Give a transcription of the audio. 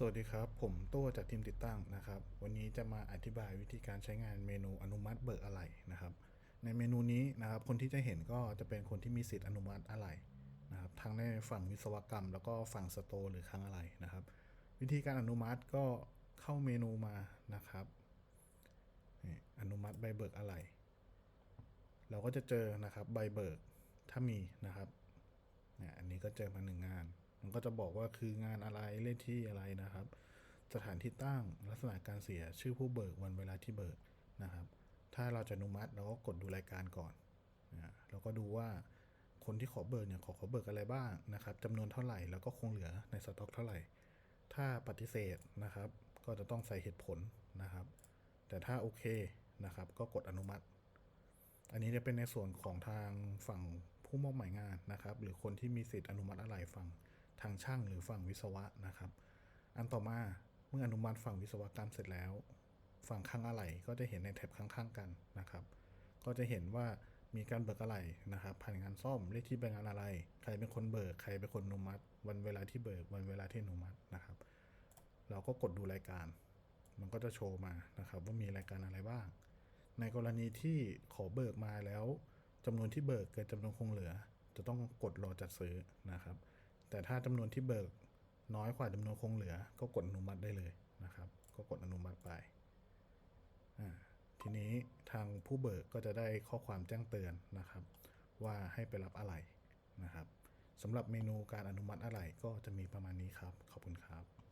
สวัสดีครับ ผมโต้จากทีมติดตั้งนะครับ วันนี้จะมาอธิบายวิธีการใช้งานเมนูอนุมัติเบิกอะไหล่นะครับ ในเมนูนี้นะครับ คนที่จะเห็นก็จะเป็นคนที่มีสิทธิ์อนุมัติอะไหล่นะครับทั้งในฝั่งวิศวกรรม แล้วก็ฝั่งสโตหรือคลังอะไหล่นะครับ วิธีการอนุมัติก็เข้าเมนูมานะครับอนุมัติใบเบิกอะไหล่เราก็จะเจอนะครับใบเบิกถ้ามีนะครับเนี่ยอันนี้ก็เจอมาหนึ่งงาน มันก็จะบอกว่าคืองานอะไรเลขที่อะไรนะครับ สถานที่ตั้งลักษณะการเสียชื่อผู้เบิกวันเวลาที่เบิกนะครับ ถ้าเราจะอนุมัติเราก็กดดูรายการก่อนนะเราก็ดูว่าคนที่ขอเบิกเนี่ยขอขอเบิกอะไรบ้างนะครับจำนวนเท่าไหร่แล้วก็คงเหลือในสต็อกเท่าไหร่ ถ้าปฏิเสธนะครับ ก็จะต้องใส่เหตุผลนะครับ แต่ถ้าโอเคนะครับ ก็กดอนุมัติ อันนี้จะเป็นในส่วนของทางฝั่งผู้มอบหมายงานนะครับ หรือคนที่มีสิทธิ์อนุมัติอะไรฝั่ง ทางช่างหรือฝั่งวิศวะนะครับ อันต่อมาเมื่ออนุมัติฝั่งวิศวกรรมเสร็จแล้ว ฝั่งข้างอะไหล่ก็จะเห็นในแท็บข้างๆกันนะครับ ก็จะเห็นว่ามีการเบิกอะไหล่นะครับผ่านงานซ่อมเลขที่เป็นงานอะไร ใครเป็นคนเบิกใครเป็นคนอนุมัติ วันเวลาที่เบิกวันเวลาที่อนุมัตินะครับ เราก็กดดูรายการ มันก็จะโชว์มานะครับ ว่ามีรายการอะไรบ้าง ในกรณีที่ขอเบิกมาแล้วจำนวนที่เบิกเกินจำนวนคงเหลือ จะต้องกดรอจัดซื้อนะครับ แต่ถ้าจำนวนที่เบิกน้อยกว่าจำนวนคงเหลือ ก็กดอนุมัติได้เลยนะครับ ก็กดอนุมัติไปอ่าทีนี้ทางผู้เบิกก็จะได้ข้อความแจ้งเตือนนะครับ ว่าให้ไปรับอะไรนะครับสำหรับเมนูการอนุมัติอะไรก็จะมีประมาณนี้ครับ ขอบคุณครับ